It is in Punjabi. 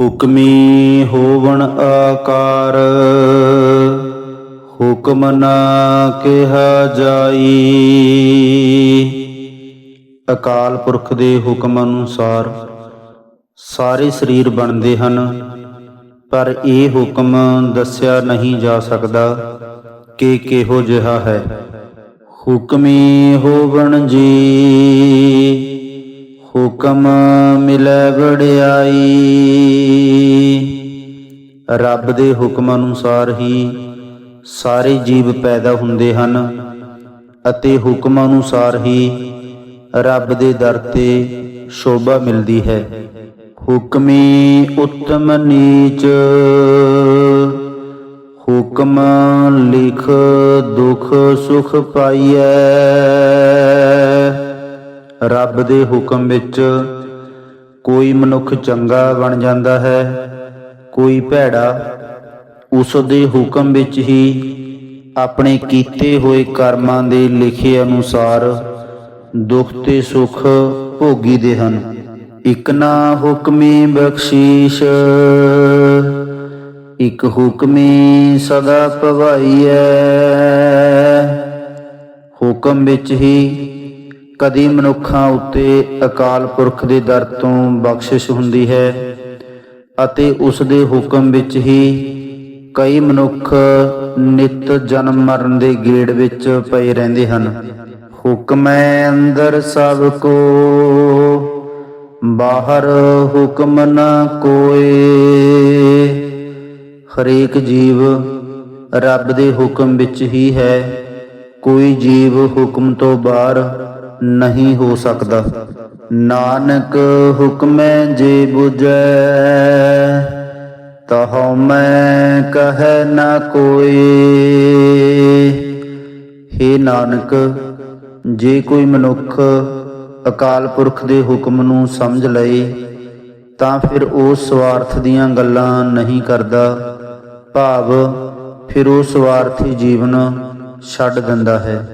ਹੁਕਮੀ ਹੋਵਣ ਆਕਾਰ, ਹੁਕਮ ਨਾ ਕਿਹਾ ਜਾਈ। ਅਕਾਲ ਪੁਰਖ ਦੇ ਹੁਕਮ ਅਨੁਸਾਰ ਸਾਰੇ ਸਰੀਰ ਬਣਦੇ ਹਨ, ਪਰ ਇਹ ਹੁਕਮ ਦੱਸਿਆ ਨਹੀਂ ਜਾ ਸਕਦਾ ਕਿ ਕਿਹੋ ਜਿਹਾ ਹੈ। ਹੁਕਮੀ ਹੋਵਣ ਜੀ। ਹੁਕਮ ਮਿਲੈ ਵਡਿਆਈ। ਰੱਬ ਦੇ ਹੁਕਮ ਅਨੁਸਾਰ ਹੀ ਸਾਰੇ ਜੀਵ ਪੈਦਾ ਹੁੰਦੇ ਹਨ ਅਤੇ ਹੁਕਮ ਅਨੁਸਾਰ ਹੀ ਰੱਬ ਦੇ ਦਰ ਤੇ ਸ਼ੋਭਾ ਮਿਲਦੀ ਹੈ। ਹੁਕਮੀ ਉੱਤਮ ਨੀਚ, ਹੁਕਮ ਲਿਖ ਦੁਖ ਸੁਖ ਪਾਈਐ। ਰੱਬ ਦੇ ਹੁਕਮ ਵਿੱਚ ਕੋਈ ਮਨੁੱਖ ਚੰਗਾ ਬਣ ਜਾਂਦਾ ਹੈ, ਕੋਈ ਭੈੜਾ, ਉਸ ਦੇ ਹੁਕਮ ਵਿੱਚ ਹੀ ਆਪਣੇ ਕੀਤੇ ਹੋਏ ਕਰਮਾਂ ਦੇ ਲਿਖੇ ਅਨੁਸਾਰ ਦੁੱਖ ਤੇ ਸੁਖ ਭੋਗੀਦੇ ਹਨ। ਇਕ ਨਾ ਹੁਕਮੀ ਬਖਸ਼ੀਸ਼, ਇਕ ਹੁਕਮੀ ਸਦਾ ਪਵਾਈਐ ਹੁਕਮ ਵਿੱਚ ਹੀ ਕਦੀ ਮਨੁੱਖਾਂ ਉੱਤੇ ਅਕਾਲ ਪੁਰਖ ਦੇ ਦਰ ਤੋਂ ਬਖਸ਼ਿਸ਼ ਹੁੰਦੀ ਹੈ ਅਤੇ ਉਸ ਦੇ ਹੁਕਮ ਵਿੱਚ ਹੀ ਕਈ ਮਨੁੱਖ ਨਿਤ ਜਨਮ ਮਰਨ ਦੇ ਗੇੜ ਵਿੱਚ ਪਏ ਰਹਿੰਦੇ ਹਨ। ਹੁਕਮੈ ਅੰਦਰ ਸਭ ਕੋ, ਬਾਹਰ ਹੁਕਮ ਨਾ ਕੋਏ। ਹਰੇਕ ਜੀਵ ਰੱਬ ਦੇ ਹੁਕਮ ਵਿੱਚ ਹੀ ਹੈ, ਕੋਈ ਜੀਵ ਹੁਕਮ ਤੋਂ ਬਾਹਰ ਨਹੀਂ ਹੋ ਸਕਦਾ। ਨਾਨਕ ਹੁਕਮੈ ਜੇ 부ਜੈ ਤਹਉ ਮੈਂ ਕਹਿ ਨਾ ਕੋਈ हे ਨਾਨਕ, ਜੇ ਕੋਈ ਮਨੁੱਖ ਅਕਾਲ ਪੁਰਖ ਦੇ ਹੁਕਮ ਨੂੰ ਸਮਝ ਲਏ, ਤਾਂ ਫਿਰ ਉਹ ਸਵਾਰਥ ਦੀਆਂ ਗੱਲਾਂ ਨਹੀਂ ਕਰਦਾ। ਭਾਵ ਫਿਰ ਉਹ ਸਵਾਰਥੀ ਜੀਵਨ ਛੱਡ ਦਿੰਦਾ ਹੈ।